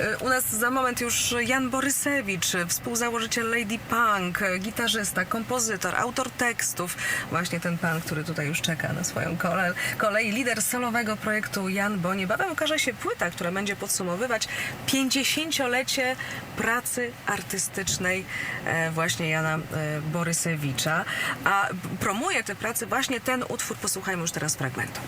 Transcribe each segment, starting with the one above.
Y, U nas za moment już Jan Borysewicz, współzałożyciel Lady Punk, y, gitarzysta, kompozytor, autor tekstów. Właśnie ten pan, który tutaj już czeka na swoją kolej. lider solowego projektu Jan, bo niebawem ukaże się płyta, która będzie podsumowywać 50-lecie pracy artystycznej e, właśnie Jana e, Borysewicza. A promuje tę pracę właśnie ten utwór. Posłuchajmy już teraz fragmentu.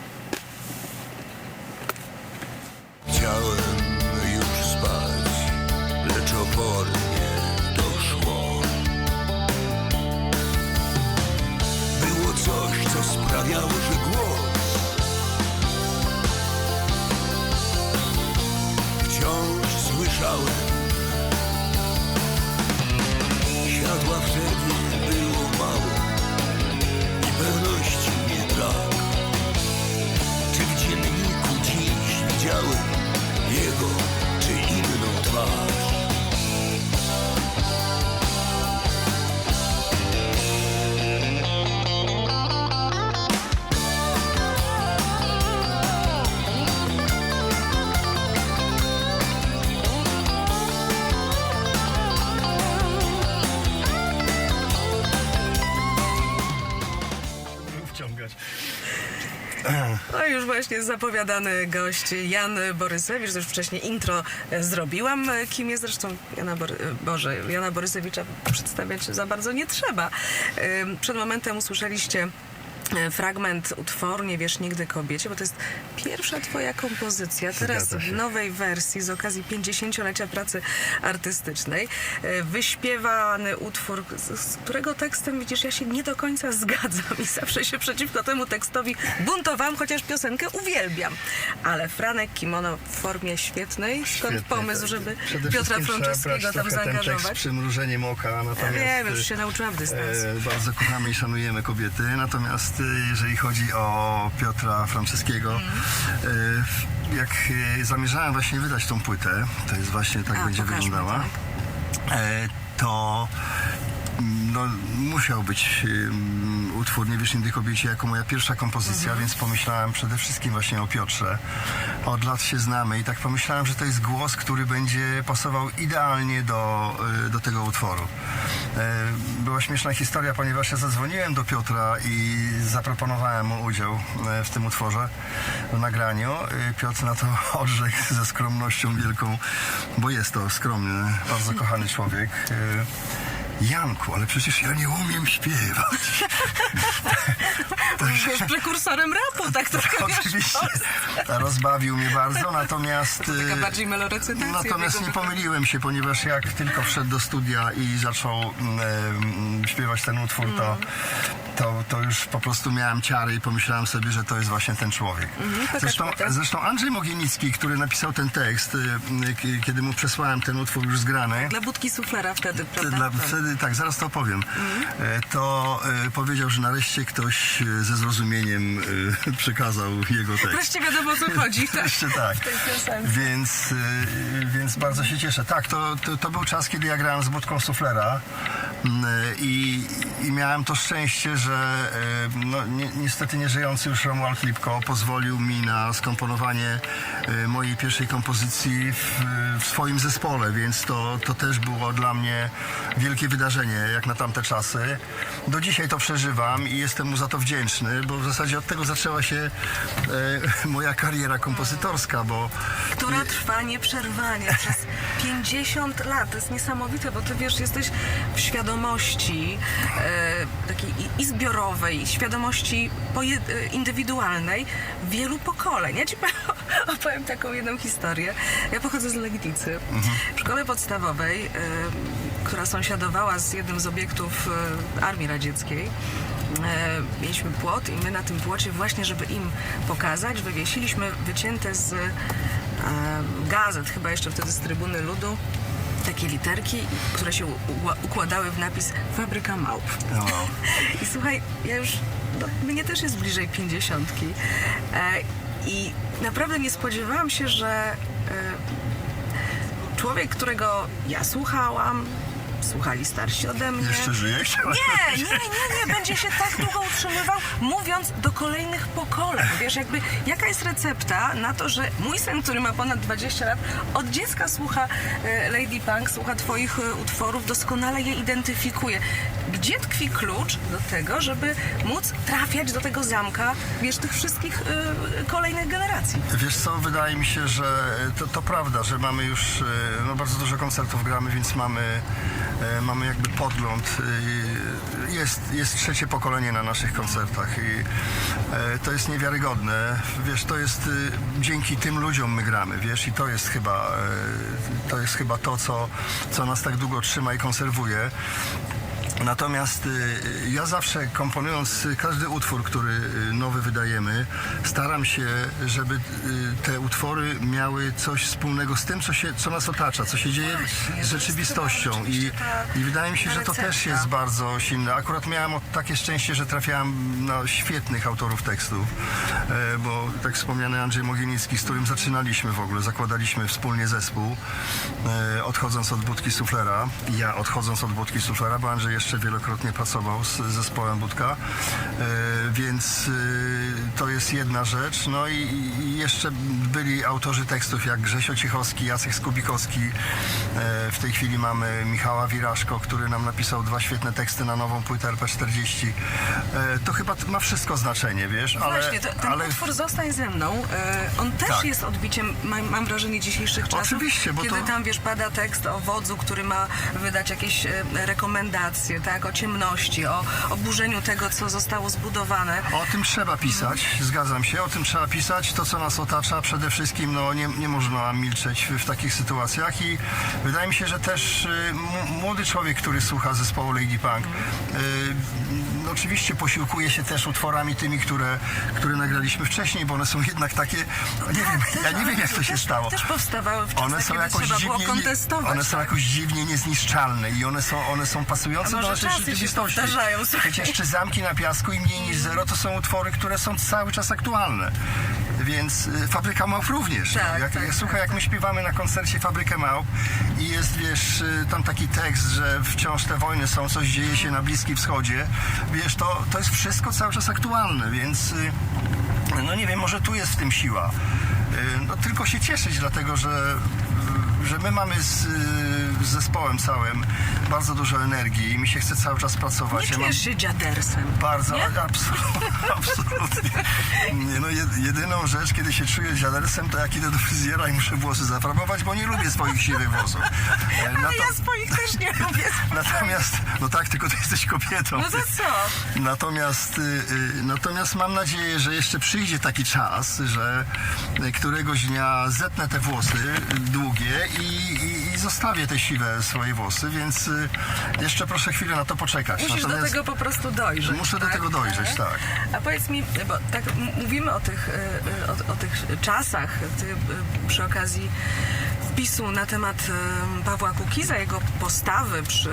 Coś, co sprawiało, właśnie zapowiadany gość Jan Borysewicz, już wcześniej intro e, zrobiłam. E, Kim jest zresztą Jana, Bory, e, Boże, Jana Borysewicza przedstawiać za bardzo nie trzeba. Przed momentem usłyszeliście fragment utworu Nie wiesz nigdy kobiecie, bo to jest pierwsza twoja kompozycja, teraz w nowej wersji z okazji 50-lecia pracy artystycznej. E, Wyśpiewany utwór, z, którego tekstem, widzisz, ja się nie do końca zgadzam i zawsze się przeciwko temu tekstowi buntowałam, chociaż piosenkę uwielbiam. Ale Franek Kimono w formie świetnej. Skąd Świetnie, pomysł, tak. żeby Przede Piotra Frączewskiego tam trochę ten tekst zaangażować? przymrużeniem oka, natomiast... wiem, już się nauczyłam dystansu. E, bardzo kochamy i szanujemy kobiety, natomiast jeżeli chodzi o Piotra Franceskiego, Mhm. e, jak e, zamierzałem właśnie wydać tą płytę, to jest właśnie tak A, będzie wyglądała, tak. e, to mm, no, musiał być utwór Nie wiesz kobiecie jako moja pierwsza kompozycja, Mhm. więc pomyślałem przede wszystkim właśnie o Piotrze. Od lat się znamy i tak pomyślałem, że to jest głos, który będzie pasował idealnie do, y, do tego utworu. E, Była śmieszna historia, ponieważ ja zadzwoniłem do Piotra i zaproponowałem mu udział e, w tym utworze, w nagraniu. Piotr na to odrzekł ze skromnością wielką, bo jest to skromny, bardzo kochany człowiek. Janku, ale przecież ja nie umiem śpiewać. Wiesz, prekursorem rapu, tak trochę Oczywiście. Rozbawił mnie bardzo, natomiast... Taka y, bardziej melorecytacja. Natomiast nie pomyliłem się, ponieważ jak tylko wszedł do studia i zaczął mm, śpiewać ten utwór, to, to, to już po prostu miałem ciary i pomyślałem sobie, że to jest właśnie ten człowiek. pokaż Zresztą, zresztą Andrzej Mogienicki, który napisał ten tekst, y, y, kiedy mu przesłałem ten utwór już zgrany, Dla budki suflera wtedy, prawda? dla, Tak. zaraz to opowiem. E, To e, powiedział, że nareszcie ktoś e, ze zrozumieniem e, przekazał jego tekst. Wreszcie wiadomo o co chodzi. Tak? Jeszcze tak. W tej piosence. Więc, y, więc bardzo się cieszę. Tak, to, to, to był czas, kiedy ja grałem z budką suflera i, i miałem to szczęście, że y, no, ni, niestety nieżyjący już Romuald Lipko pozwolił mi na skomponowanie y, mojej pierwszej kompozycji w, w swoim zespole, więc to, to też było dla mnie wielkie wydarzenie, jak na tamte czasy. Do dzisiaj to przeżywam i jestem mu za to wdzięczny, bo w zasadzie od tego zaczęła się e, moja kariera kompozytorska, bo która trwa nieprzerwanie przez 50 lat. To jest niesamowite, bo ty wiesz, jesteś w świadomości e, takiej i, i zbiorowej, i świadomości e, indywidualnej wielu pokoleń. Ja ci powiem, opowiem taką jedną historię. Ja pochodzę z Legnicy. W szkole podstawowej, e, która sąsiadowała z jednym z obiektów e, Armii Radzieckiej, e, mieliśmy płot i my na tym płocie właśnie, żeby im pokazać, wywiesiliśmy wycięte z e, gazet, chyba jeszcze wtedy z Trybuny Ludu, takie literki, które się układały w napis Fabryka Małp. no, I słuchaj, ja już, no, mnie też jest bliżej pięćdziesiątki e, i naprawdę nie spodziewałam się, że e, człowiek, którego ja słuchałam, słuchali starsi ode mnie. Jeszcze żyjesz? Nie, nie, nie, nie, będzie się tak długo utrzymywał, mówiąc do kolejnych pokoleń. Wiesz, jakby jaka jest recepta na to, że mój syn, który ma ponad 20 lat, od dziecka słucha e, Lady Punk, słucha twoich e, utworów, doskonale je identyfikuje. Gdzie tkwi klucz do tego, żeby móc trafiać do tego zamka, wiesz, tych wszystkich e, kolejnych generacji? Wiesz co, wydaje mi się, że to, to prawda, że mamy już e, no, bardzo dużo koncertów gramy, więc mamy, mamy jakby podgląd. e, Jest, jest trzecie pokolenie na naszych koncertach i e, to jest niewiarygodne. Wiesz, to jest e, dzięki tym ludziom my gramy, wiesz, i to jest chyba e, to, jest chyba to co, co nas tak długo trzyma i konserwuje. Natomiast y, ja zawsze komponując y, każdy utwór, który y, nowy wydajemy, staram się, żeby y, te utwory miały coś wspólnego z tym, co, się, co nas otacza, co się dzieje z rzeczywistością. I, I wydaje mi się, że to też jest bardzo silne. Akurat miałem takie szczęście, że trafiałem na świetnych autorów tekstów, e, bo tak wspomniany Andrzej Mogienicki, z którym zaczynaliśmy w ogóle, zakładaliśmy wspólnie zespół, e, odchodząc od Budki Suflera. Ja odchodząc od Budki Suflera, bo Andrzej jeszcze wielokrotnie pracował z zespołem Budka, e, więc e, to jest jedna rzecz. No i, i jeszcze byli autorzy tekstów jak Grzesio Cichowski, Jacek Skubikowski. E, W tej chwili mamy Michała Wiraszko, który nam napisał dwa świetne teksty na nową płytę RP40. E, To chyba ma wszystko znaczenie, wiesz, ale... Właśnie, to, ten ale... utwór Zostań ze mną, on też Tak. jest odbiciem, mam, mam wrażenie, dzisiejszych czasów. Oczywiście, bo Kiedy to- tam, wiesz, pada tekst o wodzu, który ma wydać jakieś rekomendacje, tak, o ciemności, o oburzeniu tego, co zostało zbudowane. O tym trzeba pisać, zgadzam się, o tym trzeba pisać. To, co nas otacza, przede wszystkim no, nie, nie można milczeć w, w takich sytuacjach i wydaje mi się, że też y, młody człowiek, który słucha zespołu Lady Punk, y, oczywiście posiłkuje się też utworami tymi, które, które nagraliśmy wcześniej, bo one są jednak takie, nie wiem, ja nie wiem jak to się stało. Też powstawały w One są jakoś trzeba dziwnie, nie- kontestować. one są tak? jakoś dziwnie niezniszczalne i one są, one są pasujące do naszej rzeczywistości. Przecież czy zamki na piasku i mniej niż zero to są utwory, które są cały czas aktualne. Więc y, Fabryka Małp również. Tak, jak, tak, słuchaj, tak, jak my śpiewamy na koncercie Fabrykę Małp i jest, wiesz, y, tam taki tekst, że wciąż te wojny są, coś dzieje się na Bliskim Wschodzie, wiesz, to, to jest wszystko cały czas aktualne, więc y, no nie wiem, może tu jest w tym siła. No tylko się cieszyć, dlatego że że my mamy z, z zespołem całym bardzo dużo energii i mi się chce cały czas pracować. Nie Ja czujesz się dziadersem. bardzo, Nie? absolutnie, absolutnie. Nie, no, jed, jedyną rzecz, kiedy się czuję dziadersem, to jak idę do fryzjera i muszę włosy zafarbować, bo nie lubię swoich siwych włosów. E, Ale nato- ja swoich też nie lubię. Natomiast, no tak, tylko ty jesteś kobietą. No to co? Natomiast, y, y, natomiast mam nadzieję, że jeszcze przyjdzie taki czas, że któregoś dnia zetnę te włosy długie i, i, i zostawię te siwe swoje włosy, więc y, jeszcze proszę chwilę na to poczekać. Musisz do tego po prostu dojrzeć. Muszę do tego dojrzeć, tak. A powiedz mi, bo tak mówimy o tych, e, e, o, o tych czasach, ty przy okazji wpisu na temat Pawła Kukiza, jego postawy przy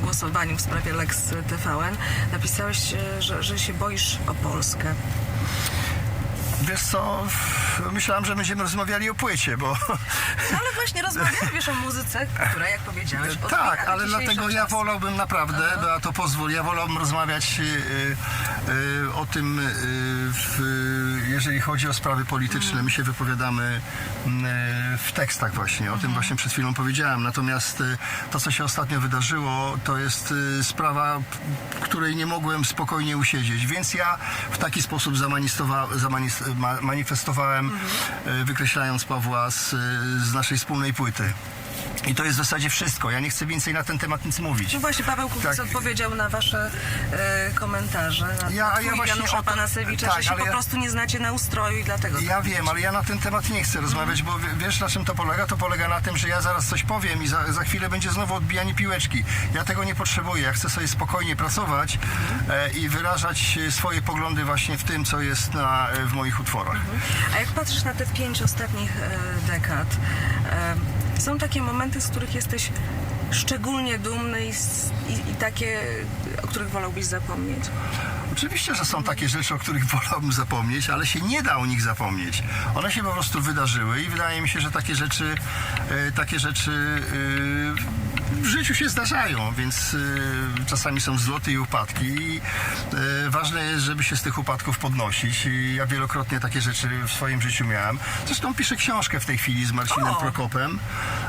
głosowaniu w sprawie Lex TVN, napisałeś, że, że się boisz o Polskę. Wiesz co, myślałem, że będziemy rozmawiali o płycie, bo... No ale właśnie rozmawiamy, wiesz, o muzyce, która, jak powiedziałeś, Tak, ale dlatego ja wolałbym naprawdę, Beato pozwól, ja wolałbym rozmawiać y, y, o tym, y, w, jeżeli chodzi o sprawy polityczne. My się wypowiadamy y, w tekstach właśnie, o tym właśnie przed chwilą powiedziałem. Natomiast y, to, co się ostatnio wydarzyło, to jest y, sprawa, której nie mogłem spokojnie usiedzieć, więc ja w taki sposób zamanistowa- zamanis- ma- manifestowałem, y, wykreślając Pawła z, z naszej wspólnej płyty. I to jest w zasadzie wszystko. Ja nie chcę więcej na ten temat nic mówić. No właśnie, Paweł Kukiz Tak. odpowiedział na wasze e, komentarze, na Ja- ja, właśnie Janusza o to- Panasewicza, tak, że się ale po ja- prostu nie znacie na ustroju i dlatego... Ja tak wiem, ale ja na ten temat nie chcę rozmawiać, bo wie- wiesz na czym to polega? To polega na tym, że ja zaraz coś powiem i za, za chwilę będzie znowu odbijanie piłeczki. Ja tego nie potrzebuję. Ja chcę sobie spokojnie pracować e, i wyrażać e, swoje poglądy właśnie w tym, co jest na, e, w moich utworach. A jak patrzysz na te pięć ostatnich e, dekad, są takie momenty, z których jesteś szczególnie dumny i, i, i takie, o których wolałbyś zapomnieć? Oczywiście, że są takie rzeczy, o których wolałbym zapomnieć, ale się nie da o nich zapomnieć. One się po prostu wydarzyły i wydaje mi się, że takie rzeczy, e, takie rzeczy w życiu się zdarzają, więc y, czasami są wzloty i upadki. I, y, ważne jest, żeby się z tych upadków podnosić. I ja wielokrotnie takie rzeczy w swoim życiu miałem. Zresztą piszę książkę w tej chwili z Marcinem O! Prokopem.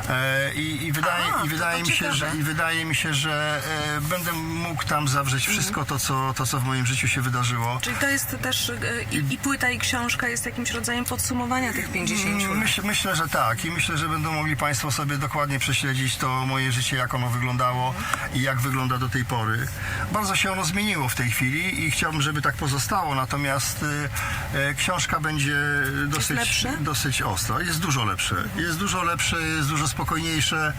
E, I, i wydaje, A, i wydaje mi się, że, i wydaje mi się, że będę mógł tam zawrzeć wszystko to co, to, co w moim życiu się wydarzyło. Czyli to jest też e, i, i płyta, i książka jest jakimś rodzajem podsumowania tych 50 lat. Myśl, myślę, że tak i myślę, że będą mogli Państwo sobie dokładnie prześledzić to moje życie, jak ono wyglądało i jak wygląda do tej pory. Bardzo się ono zmieniło w tej chwili i chciałbym, żeby tak pozostało, natomiast y, e, książka będzie dosyć, dosyć ostra. Jest dużo lepsze. Jest dużo lepsze, jest dużo spokojniejsze.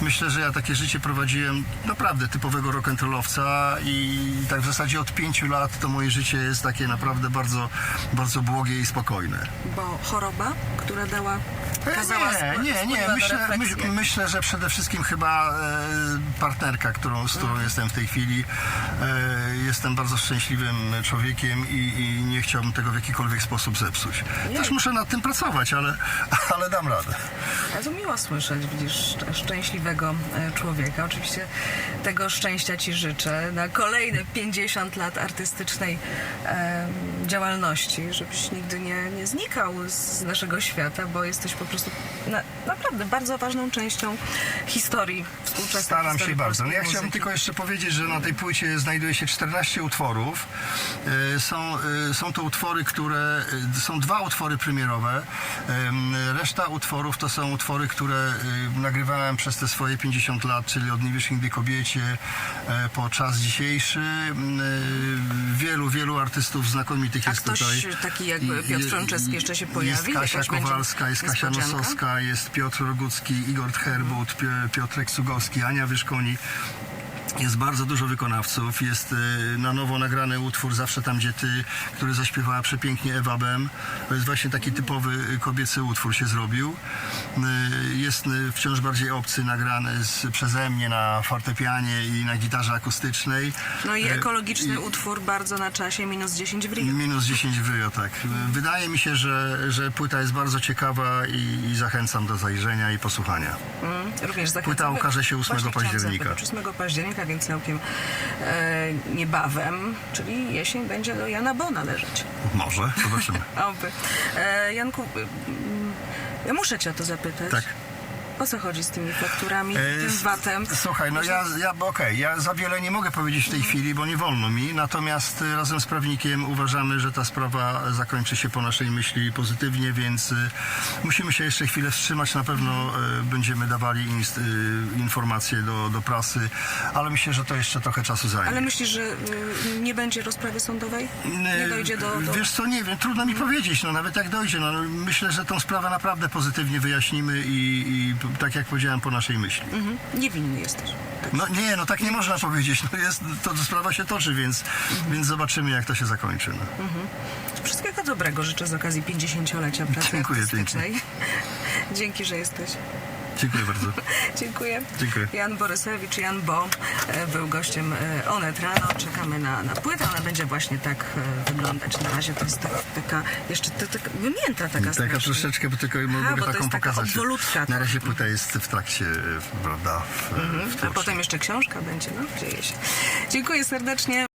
Myślę, że ja takie życie prowadziłem naprawdę typowego rock'n'rollowca i tak w zasadzie od pięciu lat to moje życie jest takie naprawdę bardzo, bardzo błogie i spokojne. Bo choroba, która dała, kazała Nie, nie, nie. Myślę, myślę, że przede wszystkim chyba e, partnerka, którą, z którą jestem w tej chwili. E, jestem bardzo szczęśliwym człowiekiem i, i nie chciałbym tego w jakikolwiek sposób zepsuć. Też muszę nad tym pracować, ale, ale dam radę. To miło słyszeć, widzisz, szcz- szczęśliwego e, człowieka. Oczywiście tego szczęścia Ci życzę na kolejne 50 lat artystycznej e, działalności, żebyś nigdy nie, nie znikał z naszego świata, bo jesteś po prostu na, naprawdę bardzo ważną częścią historii Staram się bardzo. No ja chciałbym muzyki. tylko jeszcze powiedzieć, że na tej płycie znajduje się 14 utworów. E, Są, e, są to utwory, które. e, Są dwa utwory premierowe. Em, Reszta utworów to są utwory, które nagrywałem przez te swoje 50 lat, czyli od Nie wiesz nigdy kobiecie po czas dzisiejszy. Wielu, wielu artystów znakomitych A jest ktoś tutaj. taki jakby Piotr Frączewski jeszcze się pojawi? Jest Kasia Jakaś Kowalska, jest Kasia? Nosowska, jest Piotr Rogucki, Igor Herbut, Pio- Piotrek Cugowski, Ania Wyszkoni. Jest bardzo dużo wykonawców. Jest y, na nowo nagrany utwór Zawsze tam, gdzie ty, który zaśpiewała przepięknie Ewa Bem. To jest właśnie taki typowy y, kobiecy utwór się zrobił. Y, Jest y, wciąż bardziej obcy nagrany z, przeze mnie na fortepianie i na gitarze akustycznej. No i Y, ekologiczny utwór bardzo na czasie, minus 10 w Rio. Minus 10 w Rio, tak. Wydaje mi się, że, że płyta jest bardzo ciekawa i, i zachęcam do zajrzenia i posłuchania. Mm, Również zachęcamy. Ukaże się 8 Właśnie chciałam października. zapytać, 8 października, więc całkiem e, niebawem, czyli jesień będzie do Jana Bo należeć. Może, zobaczymy. Oby. E, Janku, ja muszę cię o to zapytać. Tak. O co chodzi z tymi fakturami, E, tym VAT-em? Słuchaj, no ja, ja okej, ja za wiele nie mogę powiedzieć w tej chwili, bo nie wolno mi, natomiast y, razem z prawnikiem uważamy, że ta sprawa zakończy się po naszej myśli pozytywnie, więc y, musimy się jeszcze chwilę wstrzymać, na pewno y, będziemy dawali inst, informacje do, do prasy, ale myślę, że to jeszcze trochę czasu zajmie. Ale myślisz, że y, nie będzie rozprawy sądowej? Nie dojdzie do... do... Wiesz co, nie wiem, trudno mi powiedzieć, no nawet jak dojdzie, no myślę, że tą sprawę naprawdę pozytywnie wyjaśnimy i, i tak jak powiedziałem, po naszej myśli. Mhm. Niewinny jesteś. Tak. No nie, no tak nie można powiedzieć, no jest, to sprawa się toczy, więc, więc zobaczymy jak to się zakończy. No. Wszystkiego dobrego życzę z okazji 50-lecia pracy Dziękuję artystycznej. Dzięki, że jesteś. Dziękuję bardzo. Dziękuję. Dziękuję. Jan Borysewicz, Jan Bo e, był gościem e, Onet Rano. Czekamy na, na płytę. Ona będzie właśnie tak e, wyglądać. Na razie to jest tak, taka, jeszcze to, taka wymięta taka Taka strasznie. troszeczkę, bo tylko mogę bo to taką jest taka pokazać. obwolutka. Na razie płyta jest w trakcie, e, prawda, w, w A twórczym. potem jeszcze książka będzie, no, dzieje się. Dziękuję serdecznie.